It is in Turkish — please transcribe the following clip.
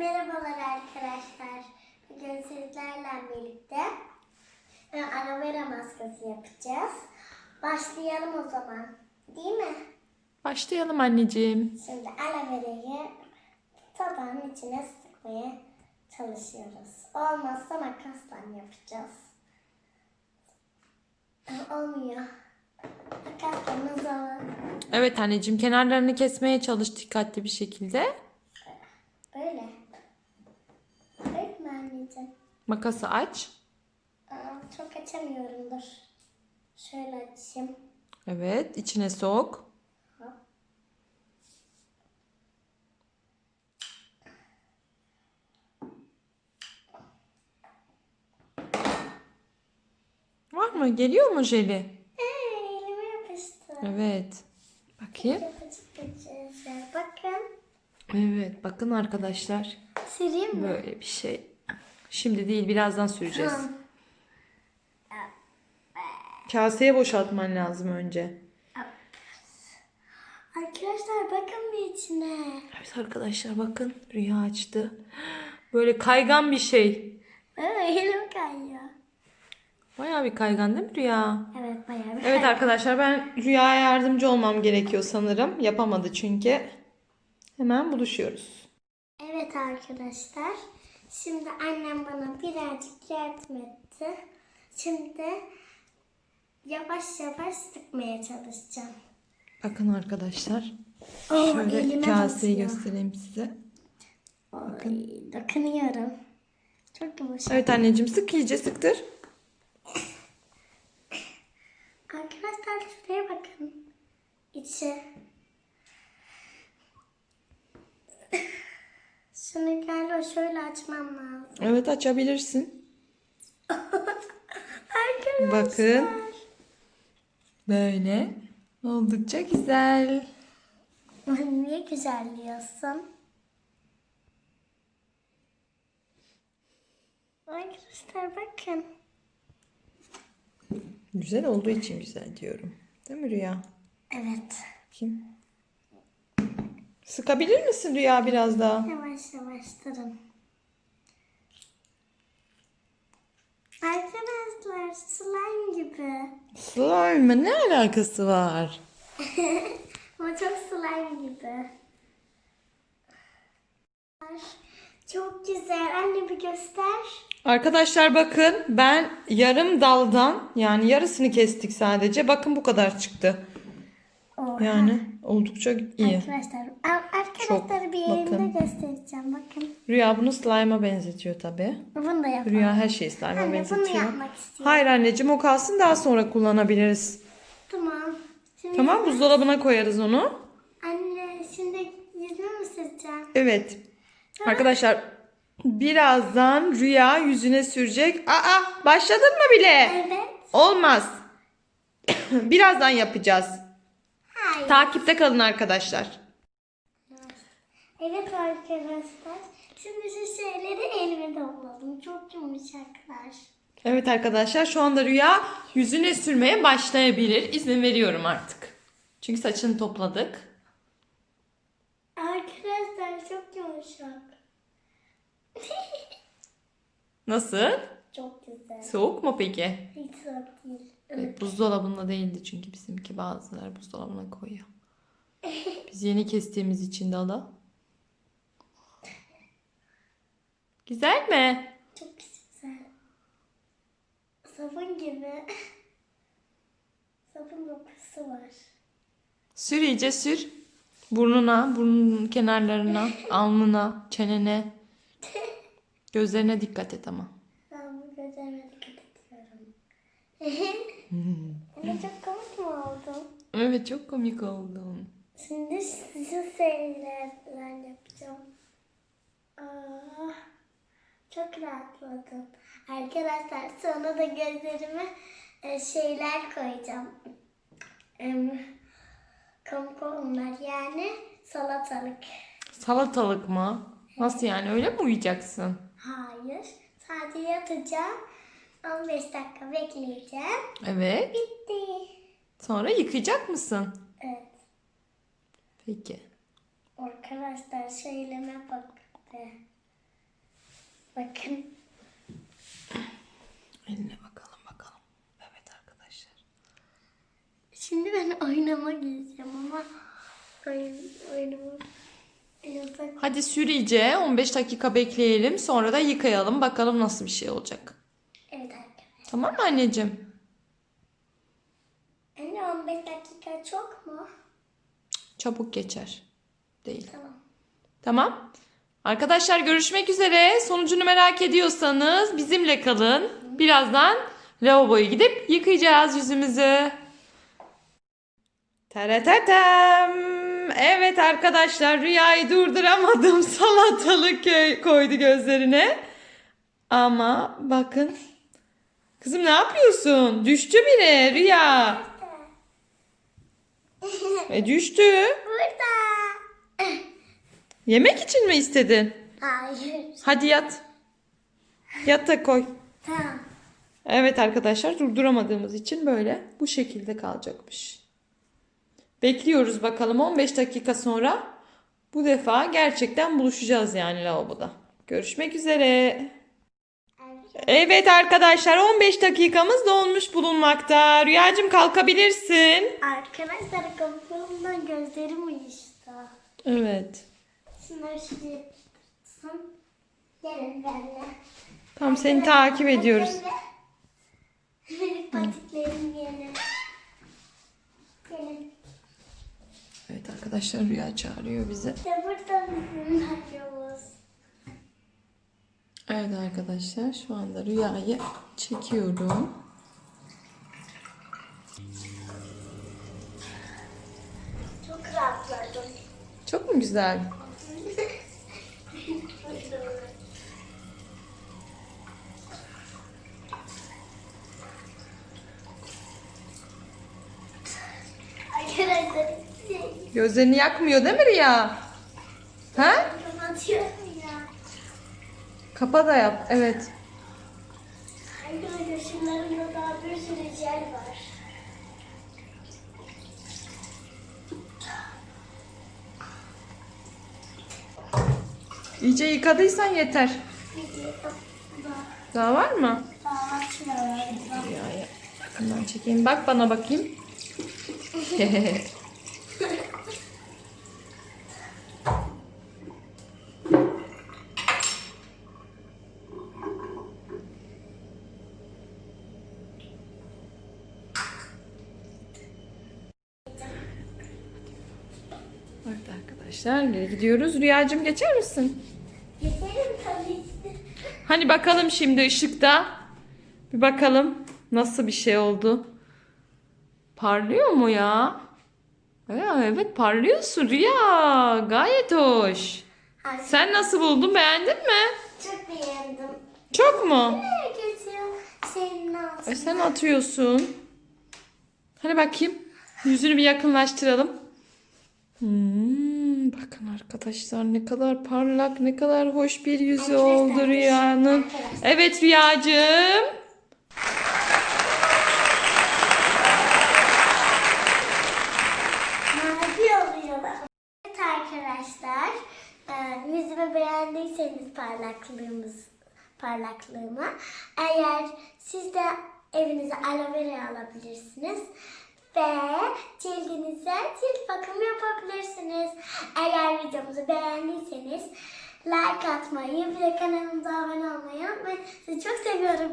merhabalar arkadaşlar. Bugün sizlerle birlikte aloe vera maskesi yapacağız. Başlayalım o zaman. Değil mi? Başlayalım anneciğim. Şimdi aloe verayı tabağın içine sıkmaya çalışıyoruz. Olmazsa makasla yapacağız. E, Olmuyor. Makasla zaman Evet anneciğim kenarlarını kesmeye çalış dikkatli bir şekilde. Böyle anneciğim? Makası aç. Aa, çok açamıyorum dur. Şöyle açayım. Evet içine sok. Var mı? Geliyor mu jeli? Ee, elime yapıştı. Evet. Bakayım. Geçeceğiz. Bakın. Evet bakın arkadaşlar. Süreyim mi? Böyle bir şey. Şimdi değil birazdan süreceğiz. Kaseye boşaltman lazım önce. Arkadaşlar bakın bir içine. Evet arkadaşlar bakın rüya açtı. Böyle kaygan bir şey. Aa, elim kayıyor. Bayağı bir kaygan değil mi rüya? Evet bayağı bir Evet arkadaşlar ben rüyaya yardımcı olmam gerekiyor sanırım. Yapamadı çünkü. Hemen buluşuyoruz. Evet arkadaşlar. Şimdi annem bana birazcık yardım etti. Şimdi yavaş yavaş sıkmaya çalışacağım. Bakın arkadaşlar. Oo, Şöyle kaseyi basıyor. göstereyim size. Ay, dokunuyorum. Çok yumuşak. Evet anneciğim sık iyice sıktır. Arkadaşlar şuraya bakın. İçi. Şunu şöyle açmam lazım. Evet açabilirsin. Arkadaşlar. Bakın. Böyle. Oldukça güzel. Niye güzel diyorsun? Arkadaşlar bakın. Güzel olduğu için güzel diyorum. Değil mi Rüya? Evet. Kim? Sıkabilir misin Rüya biraz daha? Yavaş yavaş durun. Arkadaşlar slime gibi. Slime ne alakası var? Ama çok slime gibi. Çok güzel. Anne bir göster. Arkadaşlar bakın ben yarım daldan yani yarısını kestik sadece. Bakın bu kadar çıktı. Oha. Yani oldukça iyi. Arkadaşlar, ar- arkadaşlar Çok, bir yerinde bakın. göstereceğim. Bakın. Rüya bunu slime'a benzetiyor tabi. Bunu da yapalım. Rüya her şeyi slime'a Anne bunu benzetiyor. yapmak istiyorum. Hayır anneciğim o kalsın daha sonra kullanabiliriz. Tamam. Şimdi Tamam buzdolabına koyarız onu. Anne şimdi yüzümü mü süreceğim? Evet. Arkadaşlar birazdan Rüya yüzüne sürecek. Aa başladın mı bile? Evet. Olmaz. birazdan yapacağız. Takipte kalın arkadaşlar. Evet arkadaşlar. Şimdi şu şeyleri elime doldurdum. Çok yumuşaklar. Evet arkadaşlar şu anda Rüya yüzüne sürmeye başlayabilir. İzin veriyorum artık. Çünkü saçını topladık. Arkadaşlar çok yumuşak. Nasıl? çok güzel. Soğuk mu peki? Hiç soğuk değil. Evet, buzdolabında değildi çünkü bizimki bazıları buzdolabına koyuyor. Biz yeni kestiğimiz için de ala. Güzel mi? Çok güzel. Sabun gibi. Sabun dokusu var. Sür iyice sür. Burnuna, burnunun kenarlarına, alnına, çenene. Gözlerine dikkat et ama. Ben bu gözlerime dikkat ediyorum. Ama çok komik mi oldum? Evet çok komik oldun. Şimdi şu şeylerden yapacağım. Aa, çok rahatladım. Arkadaşlar sonra da gözlerime e, şeyler koyacağım. Komik onlar yani salatalık. Salatalık mı? Nasıl yani öyle mi uyuyacaksın? Hayır. Sadece yatacağım. 15 dakika bekleyeceğim. Evet. Bitti. Sonra yıkayacak mısın? Evet. Peki. Arkadaşlar şeyleme bak. Bakın. Eline bakalım bakalım. Evet arkadaşlar. Şimdi ben oynama gideceğim ama oyun, yasak. Hadi sür iyice 15 dakika bekleyelim. Sonra da yıkayalım. Bakalım nasıl bir şey olacak. Tamam mı anneciğim? Anne 15 dakika çok mu? Çabuk geçer. Değil. Tamam. Tamam. Arkadaşlar görüşmek üzere. Sonucunu merak ediyorsanız bizimle kalın. Birazdan lavaboya gidip yıkayacağız yüzümüzü. Taratatam. Evet arkadaşlar rüyayı durduramadım. Salatalık koydu gözlerine. Ama bakın. Kızım ne yapıyorsun? Düştü bile rüya. E düştü. Burada. Yemek için mi istedin? Hayır. Hadi yat. Yat da koy. Tamam. Evet arkadaşlar durduramadığımız için böyle bu şekilde kalacakmış. Bekliyoruz bakalım 15 dakika sonra bu defa gerçekten buluşacağız yani lavaboda. Görüşmek üzere. Evet arkadaşlar 15 dakikamız dolmuş bulunmakta. Rüyacığım kalkabilirsin. Arkadaşlar kapımdan gözlerim uyuştu. Evet. Şunları şuraya tutsun. Gelin benimle. Tam seni takip ediyoruz. Benim patiklerim yerine. Gelin. Evet arkadaşlar Rüya çağırıyor bizi. İşte burada bizim banyomuz. Evet arkadaşlar şu anda Rüya'yı çekiyorum. Çok rahatladım. Çok mu güzel? Gözlerini yakmıyor değil mi Rüya? Ha? Ya. Kapa da yap. Evet. Arkadaşlar şunlarında daha bir sürü jel var. İyice yıkadıysan yeter. Daha, var mı? daha. Rüya'ya yakından çekeyim. Bak bana bakayım. Evet arkadaşlar geri gidiyoruz. Rüyacığım geçer misin? Yeterim tabii ki. Hani bakalım şimdi ışıkta. Bir bakalım nasıl bir şey oldu. Parlıyor mu ya? Ya, evet parlıyorsun Rüya. Gayet hoş. Ay, Sen nasıl buldun? Beğendin mi? Çok beğendim. Çok mu? Senin. E sen atıyorsun. Hani bakayım. Yüzünü bir yakınlaştıralım. Hmm, bakın arkadaşlar ne kadar parlak, ne kadar hoş bir yüzü oldu Rüya'nın. Evet Rüyacığım. Mavi oluyorlar. Evet arkadaşlar. e, Yüzümü beğendiyseniz parlaklığımız parlaklığımı. Eğer siz de evinize aloe vera alabilirsiniz. Ve cildinize cilt bakımı yapabilirsiniz. Eğer videomuzu beğendiyseniz like atmayı, de kanalımıza abone olmayı unutmayın. Sizi çok seviyorum.